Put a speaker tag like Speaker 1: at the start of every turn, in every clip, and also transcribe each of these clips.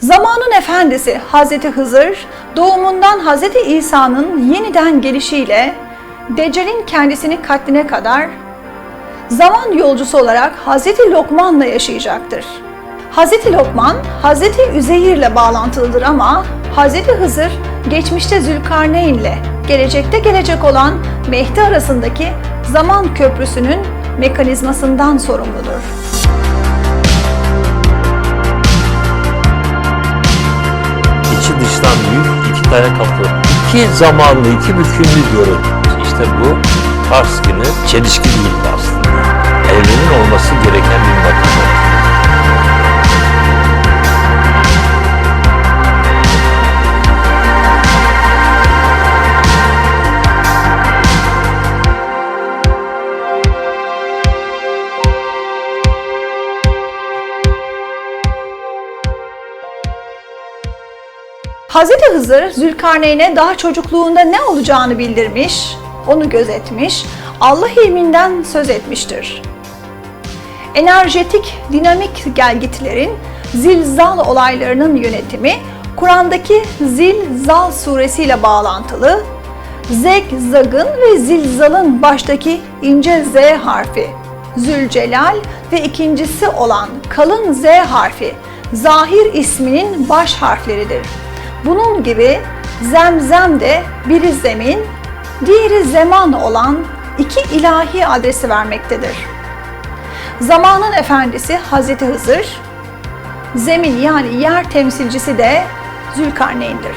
Speaker 1: Zamanın efendisi Hazreti Hızır, doğumundan Hazreti İsa'nın yeniden gelişiyle Deccal'in kendisini katline kadar zaman yolcusu olarak Hazreti Lokman'la yaşayacaktır. Hazreti Lokman, Hazreti Üzeyir'le bağlantılıdır ama Hazreti Hızır geçmişte Zülkarneyn'le gelecekte gelecek olan Mehdi arasındaki zaman köprüsünün mekanizmasından sorumludur.
Speaker 2: İçi dıştan büyük iki tane kapı. İki zamanlı, iki bükümlü görün. İşte bu Kars günü çelişki değildi aslında.
Speaker 1: Hazreti Hızır Zülkarneyn'e daha çocukluğunda ne olacağını bildirmiş, onu gözetmiş, Allah ilminden söz etmiştir. Enerjetik, dinamik gelgitlerin zilzal olaylarının yönetimi Kur'an'daki Zilzal suresiyle bağlantılı. Zeg, zagın ve zilzalın baştaki ince Z harfi, Zülcelal ve ikincisi olan kalın Z harfi, Zahir isminin baş harfleridir. Bunun gibi zemzem de biri zemin, diğeri zeman olan iki ilahi adresi vermektedir. Zamanın efendisi Hazreti Hızır, zemin yani yer temsilcisi de Zülkarneyn'dir.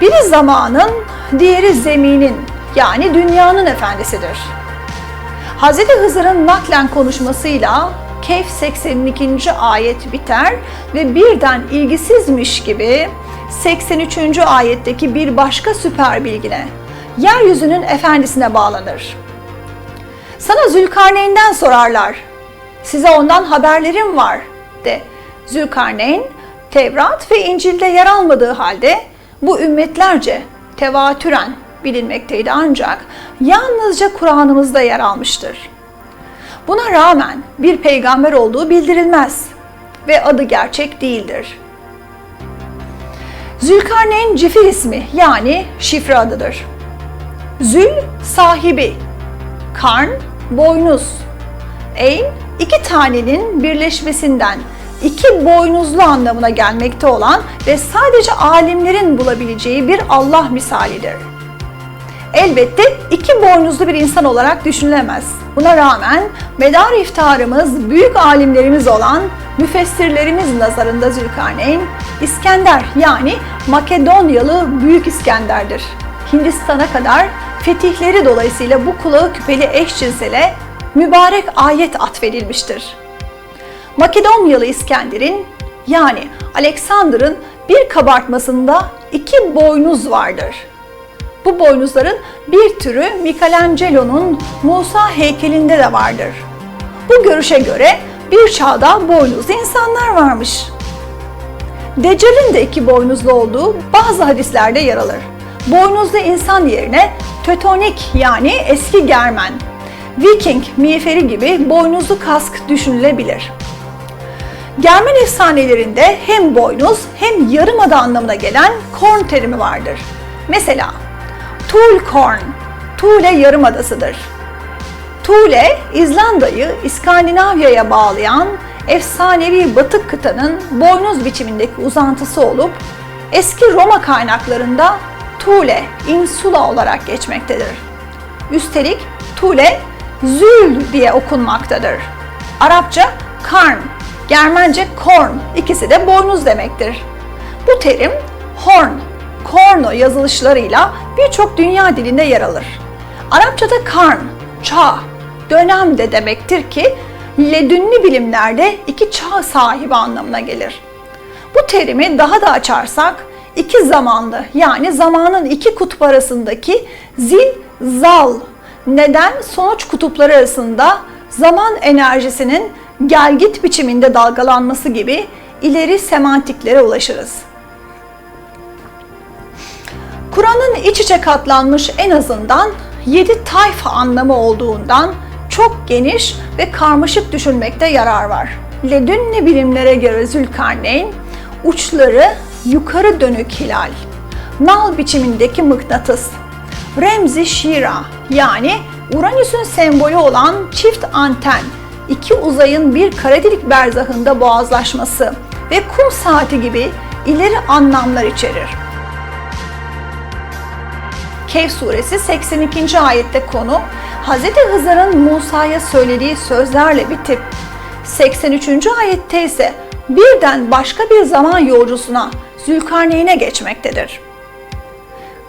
Speaker 1: Biri zamanın, diğeri zeminin yani dünyanın efendisidir. Hazreti Hızır'ın naklen konuşmasıyla Kehf 82. ayet biter ve birden ilgisizmiş gibi 83. ayetteki bir başka süper bilgine, yeryüzünün efendisine bağlanır. Sana Zülkarneyn'den sorarlar. Size ondan haberlerim var de. Zülkarneyn, Tevrat ve İncil'de yer almadığı halde bu ümmetlerce tevatüren bilinmekteydi ancak yalnızca Kur'an'ımızda yer almıştır. Buna rağmen bir peygamber olduğu bildirilmez ve adı gerçek değildir. Zülkarneyn cifir ismi yani şifre adıdır. Zül sahibi, karn boynuz, eyn iki tanenin birleşmesinden iki boynuzlu anlamına gelmekte olan ve sadece alimlerin bulabileceği bir Allah misalidir. Elbette iki boynuzlu bir insan olarak düşünülemez. Buna rağmen medar iftarımız büyük alimlerimiz olan müfessirlerimiz nazarında Zülkarneyn, İskender yani Makedonyalı Büyük İskender'dir. Hindistan'a kadar fetihleri dolayısıyla bu kulağı küpeli eşcinsele mübarek ayet atfedilmiştir. Makedonyalı İskender'in yani Alexander'ın bir kabartmasında iki boynuz vardır. Bu boynuzların bir türü Michelangelo'nun Musa heykelinde de vardır. Bu görüşe göre bir çağda boynuzlu insanlar varmış. Deccal'in de iki boynuzlu olduğu bazı hadislerde yer alır. Boynuzlu insan yerine Teutonik yani eski Germen, Viking miğferi gibi boynuzlu kask düşünülebilir. Germen efsanelerinde hem boynuz hem yarımada anlamına gelen korn terimi vardır. Mesela Tulkorn, Thule Yarımadası'dır. Thule, İzlanda'yı İskandinavya'ya bağlayan efsanevi batık kıtanın boynuz biçimindeki uzantısı olup eski Roma kaynaklarında Thule, insula olarak geçmektedir. Üstelik Thule, Zül diye okunmaktadır. Arapça karn, Germence korn, ikisi de boynuz demektir. Bu terim horn, korno yazılışlarıyla birçok dünya dilinde yer alır. Arapçada karn, çağ, dönem de demektir ki ledünni bilimlerde iki çağ sahibi anlamına gelir. Bu terimi daha da açarsak iki zamanlı yani zamanın iki kutup arasındaki zil zal neden sonuç kutupları arasında zaman enerjisinin gelgit biçiminde dalgalanması gibi ileri semantiklere ulaşırız. Kur'an'ın iç içe katlanmış en azından 7 tayfa anlamı olduğundan çok geniş ve karmaşık düşünmekte yarar var. Ledünni bilimlere göre Zülkarneyn, Uçları yukarı dönük hilal. Nal biçimindeki mıknatıs. Remzi Şira yani Uranüs'ün sembolü olan çift anten, iki uzayın bir kara delik berzahında boğazlaşması ve kum saati gibi ileri anlamlar içerir. Kehf suresi 82. ayette konu Hz. Hızır'ın Musa'ya söylediği sözlerle bitip 83. ayette ise birden başka bir zaman yolcusuna Zülkarneyn'e geçmektedir.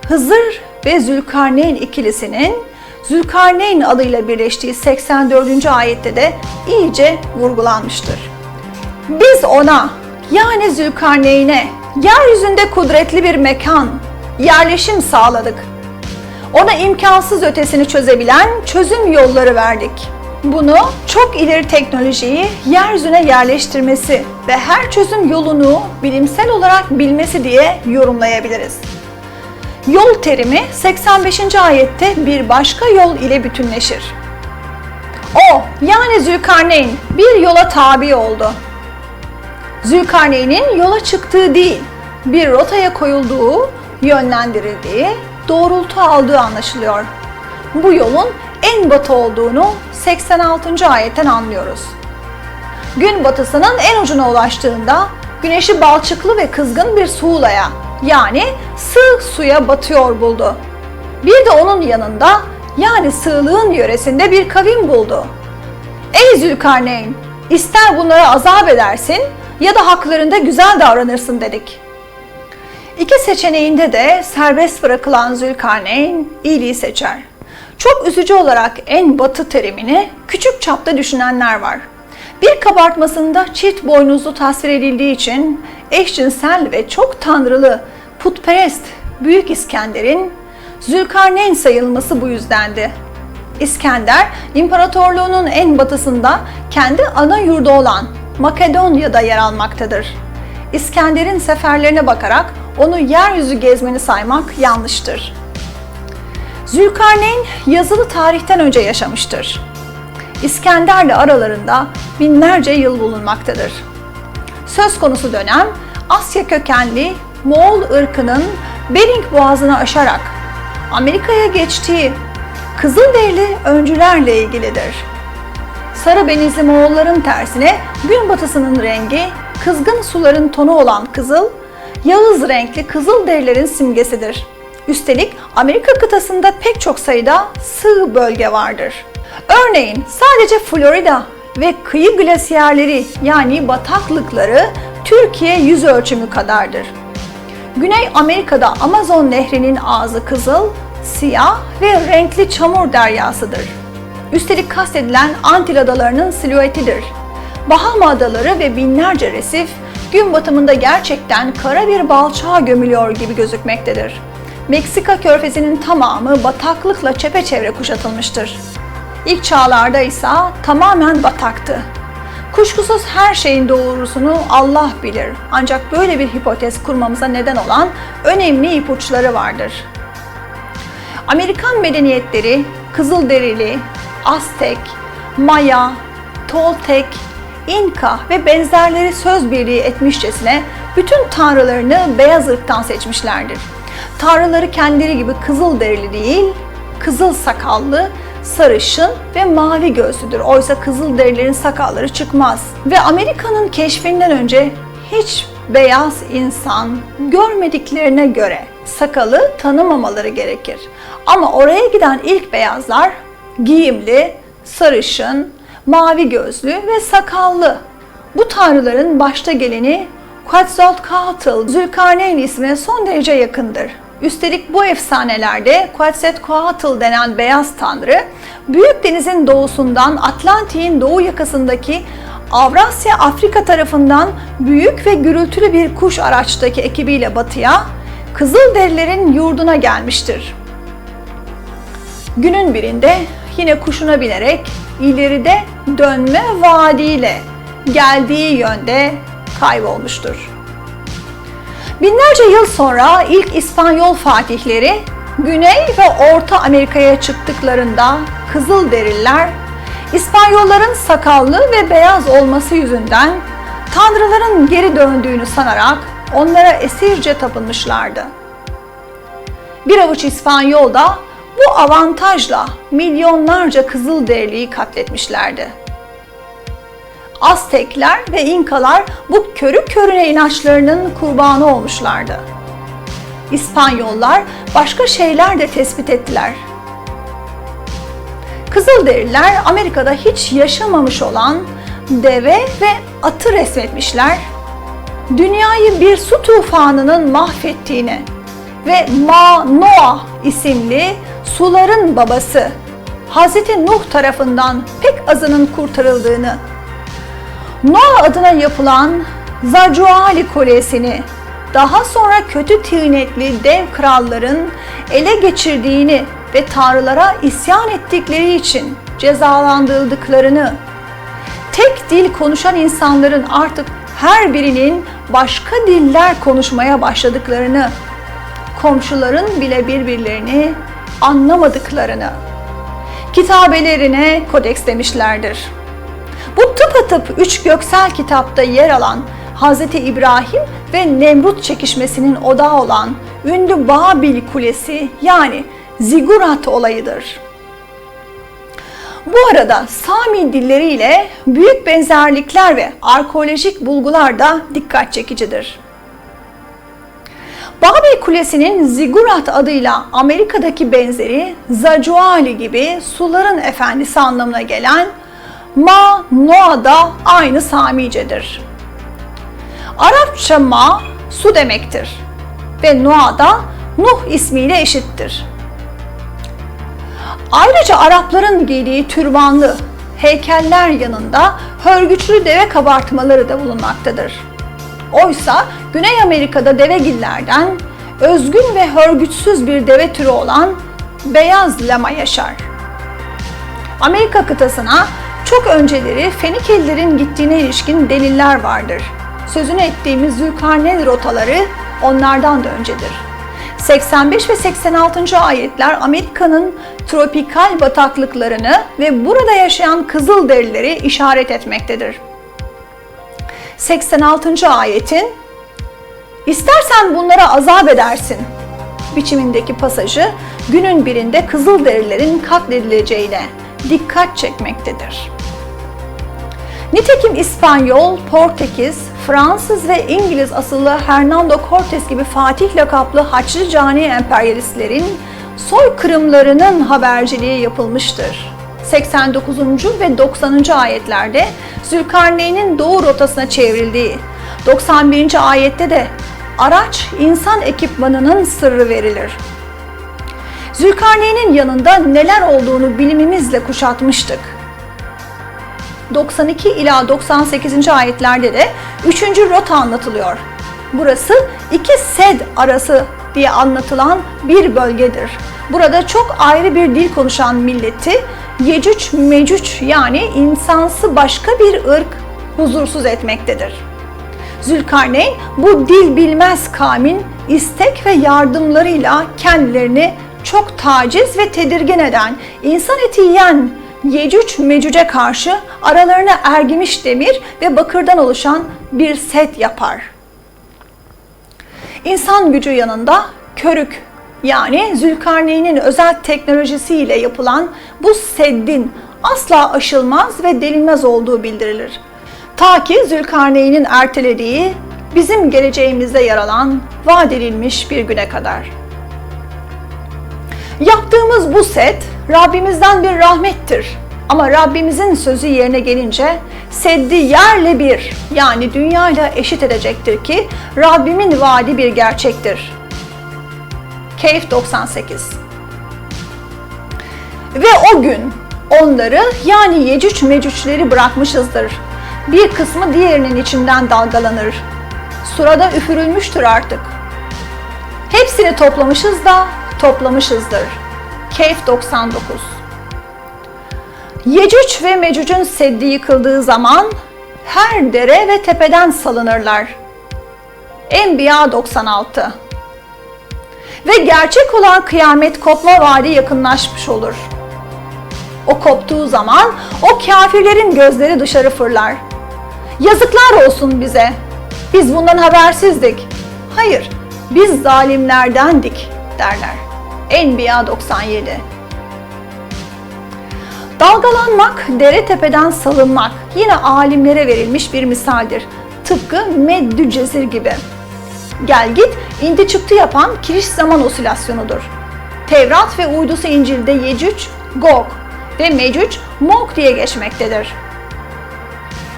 Speaker 1: Hızır ve Zülkarneyn ikilisinin Zülkarneyn adıyla birleştiği 84. ayette de iyice vurgulanmıştır. Biz ona yani Zülkarneyn'e yeryüzünde kudretli bir mekan, yerleşim sağladık. Ona imkansız ötesini çözebilen çözüm yolları verdik. Bunu çok ileri teknolojiyi yeryüzüne yerleştirmesi ve her çözüm yolunu bilimsel olarak bilmesi diye yorumlayabiliriz. Yol terimi 85. ayette bir başka yol ile bütünleşir. O yani Zülkarneyn bir yola tabi oldu. Zülkarneyn'in yola çıktığı değil, bir rotaya koyulduğu, yönlendirildiği, doğrultu aldığı anlaşılıyor. Bu yolun en batı olduğunu 86. ayetten anlıyoruz. Gün batısının en ucuna ulaştığında güneşi balçıklı ve kızgın bir suğulaya yani sığ suya batıyor buldu. Bir de onun yanında yani sığlığın yöresinde bir kavim buldu. Ey Zülkarneyn! ister bunlara azap edersin ya da haklarında güzel davranırsın dedik. İki seçeneğinde de serbest bırakılan Zülkarneyn iyiliği seçer. Çok üzücü olarak en batı terimini küçük çapta düşünenler var. Bir kabartmasında çift boynuzlu tasvir edildiği için eşcinsel ve çok tanrılı putperest Büyük İskender'in Zülkarneyn sayılması bu yüzdendi. İskender, imparatorluğunun en batısında kendi ana yurdu olan Makedonya'da yer almaktadır. İskender'in seferlerine bakarak onu yeryüzü gezmeni saymak yanlıştır. Zülkarneyn yazılı tarihten önce yaşamıştır. İskender'le aralarında binlerce yıl bulunmaktadır. Söz konusu dönem Asya kökenli Moğol ırkının Bering Boğazı'nı aşarak Amerika'ya geçtiği Kızılderili öncülerle ilgilidir. Sarı benizli Moğolların tersine gün batısının rengi kızgın suların tonu olan kızıl, Yağız renkli Kızılderililerin simgesidir. Üstelik Amerika kıtasında pek çok sayıda sığ bölge vardır. Örneğin sadece Florida ve kıyı glasiyerleri yani bataklıkları Türkiye yüz ölçümü kadardır. Güney Amerika'da Amazon Nehri'nin ağzı kızıl, siyah ve renkli çamur deryasıdır. Üstelik kastedilen Antil Adaları'nın silüetidir. Bahama Adaları ve binlerce resif gün batımında gerçekten kara bir balçağa gömülüyor gibi gözükmektedir. Meksika körfezinin tamamı bataklıkla çepeçevre kuşatılmıştır. İlk çağlarda ise tamamen bataktı. Kuşkusuz her şeyin doğrusunu Allah bilir. Ancak böyle bir hipotez kurmamıza neden olan önemli ipuçları vardır. Amerikan medeniyetleri Kızılderili, Aztek, Maya, Toltek, İnka ve benzerleri söz birliği etmişçesine bütün tanrılarını beyaz ırktan seçmişlerdir. Tanrıları kendileri gibi kızıl derili değil, kızıl sakallı, sarışın ve mavi gözlüdür. Oysa kızıl derilerin sakalları çıkmaz. Ve Amerika'nın keşfinden önce hiç beyaz insan görmediklerine göre sakalı tanımamaları gerekir. Ama oraya giden ilk beyazlar giyimli, sarışın, mavi gözlü ve sakallı. Bu tanrıların başta geleni Quetzalcoatl, Zülkarneyn ismine son derece yakındır. Üstelik bu efsanelerde Quetzalcoatl denen beyaz tanrı, Büyük Deniz'in doğusundan Atlantik'in doğu yakasındaki Avrasya Afrika tarafından büyük ve gürültülü bir kuş araçtaki ekibiyle batıya, Kızılderililerin yurduna gelmiştir. Günün birinde yine kuşuna binerek ileride dönme vaadiyle geldiği yönde kaybolmuştur. Binlerce yıl sonra ilk İspanyol fatihleri Güney ve Orta Amerika'ya çıktıklarında Kızılderililer İspanyolların sakallı ve beyaz olması yüzünden tanrıların geri döndüğünü sanarak onlara esirce tapınmışlardı. Bir avuç İspanyol da bu avantajla milyonlarca Kızılderiliyi katletmişlerdi. Aztekler ve İnkalar bu körü körüne inançlarının kurbanı olmuşlardı. İspanyollar başka şeyler de tespit ettiler. Kızılderililer Amerika'da hiç yaşamamış olan deve ve atı resmetmişler. Dünyayı bir su tufanının mahvettiğini ve Ma Noah isimli suların babası Hazreti Nuh tarafından pek azının kurtarıldığını, Noah adına yapılan Zacuali Kulesi'ni daha sonra kötü tinetli dev kralların ele geçirdiğini ve tanrılara isyan ettikleri için cezalandırıldıklarını, tek dil konuşan insanların artık her birinin başka diller konuşmaya başladıklarını, komşuların bile birbirlerini anlamadıklarını, kitabelerine kodeks demişlerdir. Bu tıpatıp üç göksel kitapta yer alan Hz. İbrahim ve Nemrut çekişmesinin odağı olan ünlü Babil Kulesi yani Zigurat olayıdır. Bu arada Sami dilleriyle büyük benzerlikler ve arkeolojik bulgular da dikkat çekicidir. Babil Kulesi'nin Zigurat adıyla Amerika'daki benzeri Zacuali gibi suların efendisi anlamına gelen Ma Noa da aynı Samicedir. Arapça Ma su demektir ve Noa da Nuh ismiyle eşittir. Ayrıca Arapların giydiği türbanlı heykeller yanında hörgüçlü deve kabartmaları da bulunmaktadır. Oysa Güney Amerika'da devegillerden özgün ve hörgüçsüz bir deve türü olan beyaz lama yaşar. Amerika kıtasına çok önceleri Fenikelilerin gittiğine ilişkin deliller vardır. Sözünü ettiğimiz Zülkarneyn rotaları onlardan da öncedir. 85 ve 86. ayetler Amerika'nın tropikal bataklıklarını ve burada yaşayan Kızılderilileri işaret etmektedir. 86. ayetin İstersen bunlara azap edersin biçimindeki pasajı günün birinde Kızılderililerin katledileceğine dikkat çekmektedir. Nitekim İspanyol, Portekiz, Fransız ve İngiliz asıllı Hernando Cortes gibi Fatih lakaplı Haçlı cani emperyalistlerin soykırımlarının haberciliği yapılmıştır. 89. ve 90. ayetlerde Zülkarneyn'in doğu rotasına çevrildiği, 91. ayette de araç insan ekipmanının sırrı verilir. Zülkarneyn'in yanında neler olduğunu bilimimizle kuşatmıştık. 92 ila 98. ayetlerde de 3. rota anlatılıyor. Burası iki sed arası diye anlatılan bir bölgedir. Burada çok ayrı bir dil konuşan milleti Yecüc Mecüc yani insansı başka bir ırk huzursuz etmektedir. Zülkarneyn bu dil bilmez kavmin istek ve yardımlarıyla kendilerini çok taciz ve tedirgin eden, insan eti yiyen Yecüc Mecüc'e karşı aralarına ergimiş demir ve bakırdan oluşan bir set yapar. İnsan gücü yanında körük yani Zülkarneyn'in özel teknolojisiyle yapılan bu seddin asla aşılmaz ve delinmez olduğu bildirilir. Ta ki Zülkarneyn'in ertelediği bizim geleceğimizde yer alan vaat edilmiş bir güne kadar. Yaptığımız bu set Rabbimizden bir rahmettir. Ama Rabbimizin sözü yerine gelince seddi yerle bir yani dünyayla eşit edecektir ki Rabbimin vaadi bir gerçektir. Keyif 98 Ve o gün onları yani Yecüc Mecücleri bırakmışızdır. Bir kısmı diğerinin içinden dalgalanır. Surada üfürülmüştür artık. Hepsini toplamışız da toplamışızdır. Keyif 99 Yecüc ve Mecüc'ün seddi yıkıldığı zaman her dere ve tepeden salınırlar. Enbiya 96 Ve gerçek olan kıyamet kopma vaadi yakınlaşmış olur. O koptuğu zaman o kafirlerin gözleri dışarı fırlar. Yazıklar olsun bize. Biz bundan habersizdik. Hayır, biz zalimlerdendik derler. Enbiya 97 Dalgalanmak, dere tepeden salınmak yine alimlere verilmiş bir misaldir. Tıpkı meddü cezir gibi. Gel git, indi çıktı yapan kiriş zaman osilasyonudur. Tevrat ve uydusu İncil'de Yecüc, Gog ve Mecüc, Mok diye geçmektedir.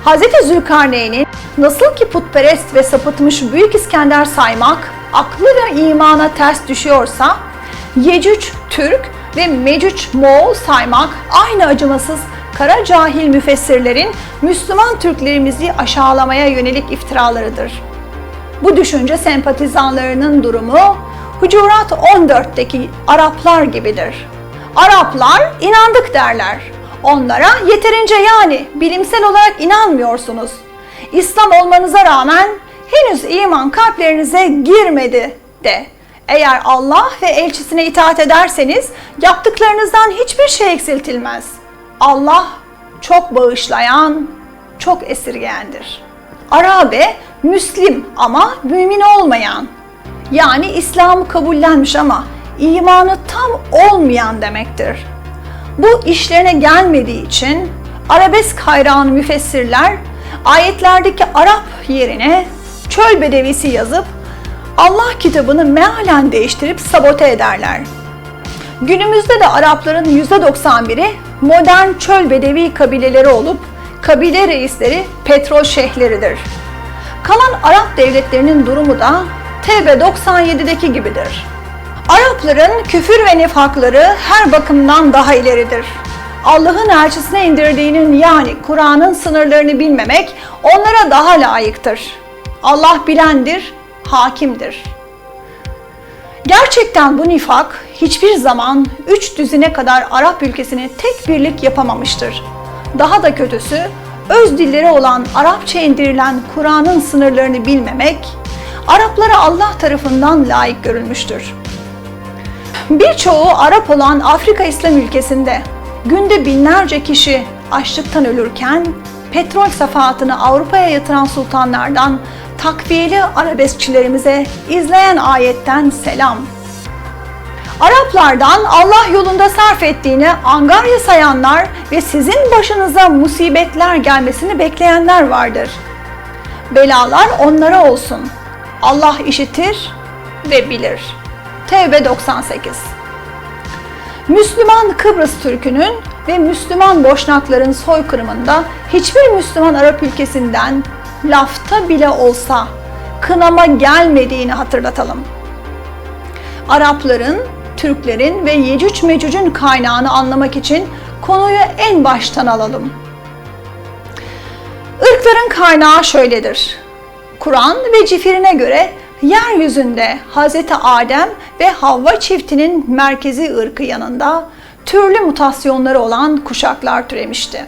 Speaker 1: Hz. Zülkarneyn'in nasıl ki putperest ve sapıtmış Büyük İskender saymak aklı ve imana ters düşüyorsa, Yecüc Türk ve Mecüc Moğol saymak aynı acımasız kara cahil müfessirlerin Müslüman Türklerimizi aşağılamaya yönelik iftiralarıdır. Bu düşünce sempatizanlarının durumu Hucurat 14'teki Araplar gibidir. Araplar inandık derler. Onlara yeterince yani bilimsel olarak inanmıyorsunuz. İslam olmanıza rağmen henüz iman kalplerinize girmedi de. Eğer Allah ve elçisine itaat ederseniz yaptıklarınızdan hiçbir şey eksiltilmez. Allah çok bağışlayan, çok esirgeyendir. Arabe, Müslim ama mümin olmayan. Yani İslam'ı kabullenmiş ama imanı tam olmayan demektir. Bu işlerine gelmediği için arabesk hayranı müfessirler ayetlerdeki Arap yerine çöl bedevisi yazıp Allah kitabını mealen değiştirip sabote ederler. Günümüzde de Arapların %91'i modern çöl bedevi kabileleri olup kabile reisleri petrol şeyhleridir. Kalan Arap devletlerinin durumu da TB 97'deki gibidir. Arapların küfür ve nifakları her bakımdan daha ileridir. Allah'ın elçisine indirdiğinin yani Kur'an'ın sınırlarını bilmemek onlara daha layıktır. Allah bilendir, hakimdir. Gerçekten bu nifak hiçbir zaman üç düzine kadar Arap ülkesini tek birlik yapamamıştır. Daha da kötüsü öz dilleri olan Arapça indirilen Kur'an'ın sınırlarını bilmemek Araplara Allah tarafından layık görülmüştür. Birçoğu Arap olan Afrika İslam ülkesinde günde binlerce kişi açlıktan ölürken petrol safahatını Avrupa'ya yatıran sultanlardan takviyeli arabeskçilerimize izleyen ayetten selam. Araplardan Allah yolunda sarf ettiğini angarya sayanlar ve sizin başınıza musibetler gelmesini bekleyenler vardır. Belalar onlara olsun. Allah işitir ve bilir. Tevbe 98 Müslüman Kıbrıs Türk'ünün ve Müslüman Boşnakların soykırımında hiçbir Müslüman Arap ülkesinden lafta bile olsa kınama gelmediğini hatırlatalım. Arapların, Türklerin ve Yecüc Mecüc'ün kaynağını anlamak için konuyu en baştan alalım. Irkların kaynağı şöyledir. Kur'an ve cifirine göre yeryüzünde Hz. Adem ve Havva çiftinin merkezi ırkı yanında türlü mutasyonları olan kuşaklar türemişti.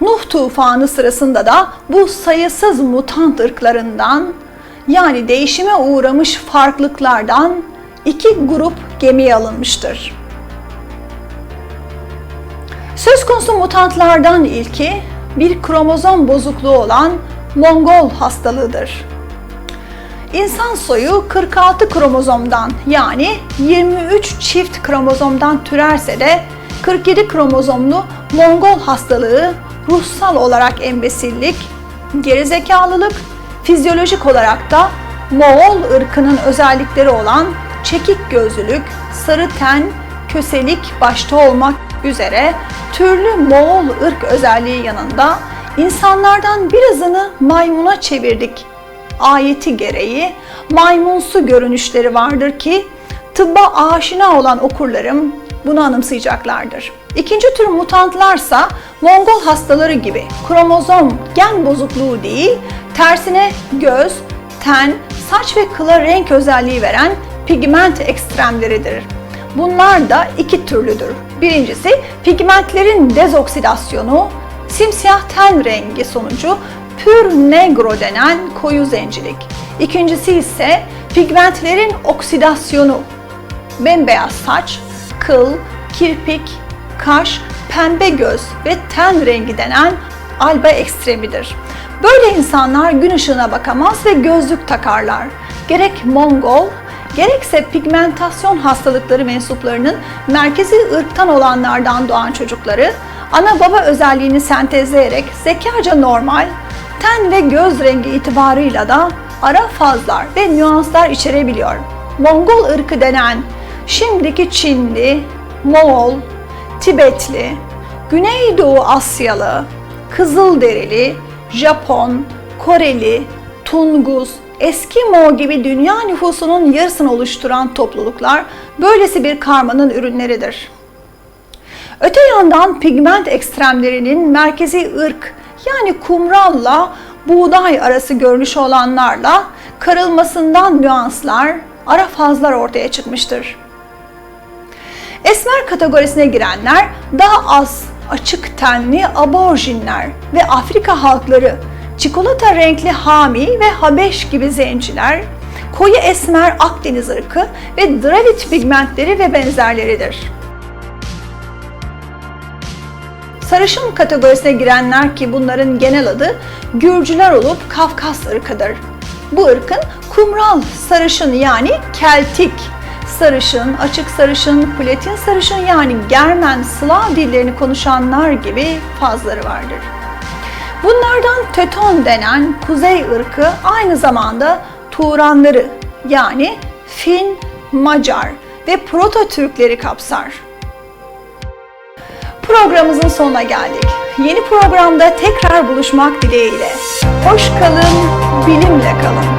Speaker 1: Nuh tufanı sırasında da bu sayısız mutant ırklarından yani değişime uğramış farklılıklardan iki grup gemiye alınmıştır. Söz konusu mutantlardan ilki bir kromozom bozukluğu olan Mongol hastalığıdır. İnsan soyu 46 kromozomdan yani 23 çift kromozomdan türerse de 47 kromozomlu Mongol hastalığı ruhsal olarak embesillik, gerizekalılık, fizyolojik olarak da Moğol ırkının özellikleri olan çekik gözlülük, sarı ten, köselik başta olmak üzere türlü Moğol ırk özelliği yanında insanlardan birazını maymuna çevirdik ayeti gereği maymunsu görünüşleri vardır ki tıbba aşina olan okurlarım bunu anımsayacaklardır. İkinci tür mutantlarsa Mongol hastaları gibi kromozom gen bozukluğu değil, tersine göz, ten, saç ve kıla renk özelliği veren pigment ekstremleridir. Bunlar da iki türlüdür. Birincisi pigmentlerin dezoksidasyonu, simsiyah ten rengi sonucu pür negro denen koyu zencilik. İkincisi ise pigmentlerin oksidasyonu. Bembeyaz saç, kıl, kirpik, kaş, pembe göz ve ten rengi denen alba ekstremidir. Böyle insanlar gün ışığına bakamaz ve gözlük takarlar. Gerek Mongol, gerekse pigmentasyon hastalıkları mensuplarının merkezi ırktan olanlardan doğan çocukları ana baba özelliğini sentezleyerek zekaca normal, ten ve göz rengi itibarıyla da ara fazlar ve nüanslar içerebiliyor. Mongol ırkı denen şimdiki Çinli, Moğol, Tibetli, Güneydoğu Asyalı, Kızılderili, Japon, Koreli, Tunguz, Eskimo gibi dünya nüfusunun yarısını oluşturan topluluklar böylesi bir karmanın ürünleridir. Öte yandan pigment ekstremlerinin merkezi ırk yani kumralla buğday arası görünüşü olanlarla karılmasından nüanslar, ara fazlar ortaya çıkmıştır. Esmer kategorisine girenler daha az açık tenli aborjinler ve Afrika halkları, çikolata renkli Hami ve Habeş gibi zenciler, koyu esmer Akdeniz ırkı ve Dravid pigmentleri ve benzerleridir. Sarışın kategorisine girenler ki bunların genel adı Gürcüler olup Kafkas ırkıdır. Bu ırkın kumral sarışın yani Keltik sarışın, açık sarışın, platin sarışın yani Germen, Slav dillerini konuşanlar gibi fazları vardır. Bunlardan Teton denen kuzey ırkı aynı zamanda Turanları yani Fin, Macar ve Proto Türkleri kapsar. Programımızın sonuna geldik. Yeni programda tekrar buluşmak dileğiyle. Hoş kalın, bilimle kalın.